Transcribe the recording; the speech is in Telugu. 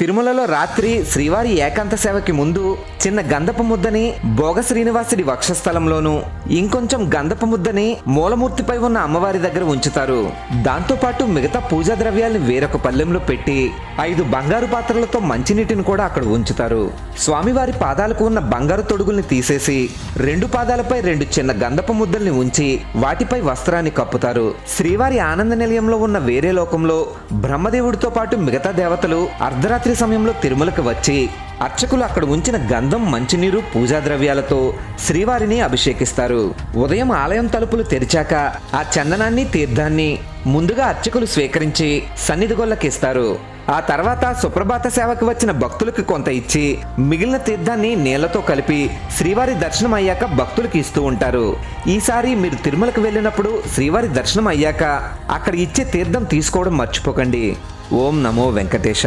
తిరుమలలో రాత్రి శ్రీవారి ఏకాంత సేవకి ముందు చిన్న గంధపు ముద్దని భోగ శ్రీనివాసుడి వక్షస్థలంలోను ఇంకొంచెం గంధపు ముద్దని మూలమూర్తిపై ఉన్న అమ్మవారి దగ్గర ఉంచుతారు. దాంతోపాటు మిగతా పూజా ద్రవ్యాల్ని వేరొక పల్లెంలో పెట్టి ఐదు బంగారు పాత్రలతో మంచినీటిని కూడా అక్కడ ఉంచుతారు. స్వామివారి పాదాలకు ఉన్న బంగారు తొడుగుల్ని తీసేసి రెండు పాదాలపై రెండు చిన్న గంధపు ముద్దల్ని ఉంచి వాటిపై వస్త్రాన్ని కప్పుతారు. శ్రీవారి ఆనంద నిలయంలో ఉన్న వేరే లోకంలో బ్రహ్మదేవుడితో పాటు మిగతా దేవతలు అర్ధరాత్రి సమయంలో తిరుమలకు వచ్చి అర్చకులు అక్కడ ఉంచిన గంధం మంచినీరు పూజా ద్రవ్యాలతో శ్రీవారిని అభిషేకిస్తారు. ఉదయం ఆలయం తలుపులు తెరిచాక ఆ చందనాన్ని తీర్థాన్ని ముందుగా అర్చకులు స్వీకరించి సన్నిధిగొల్లకిస్తారు ఆ తర్వాత సుప్రభాత సేవకు వచ్చిన భక్తులకు కొంత ఇచ్చి మిగిలిన తీర్థాన్ని నీళ్ళతో కలిపి శ్రీవారి దర్శనం అయ్యాక భక్తులకు ఇస్తూ ఉంటారు. ఈసారి మీరు తిరుమలకు వెళ్ళినప్పుడు శ్రీవారి దర్శనం అయ్యాక అక్కడ ఇచ్చే తీర్థం తీసుకోవడం మర్చిపోకండి. ఓం నమో వెంకటేశ.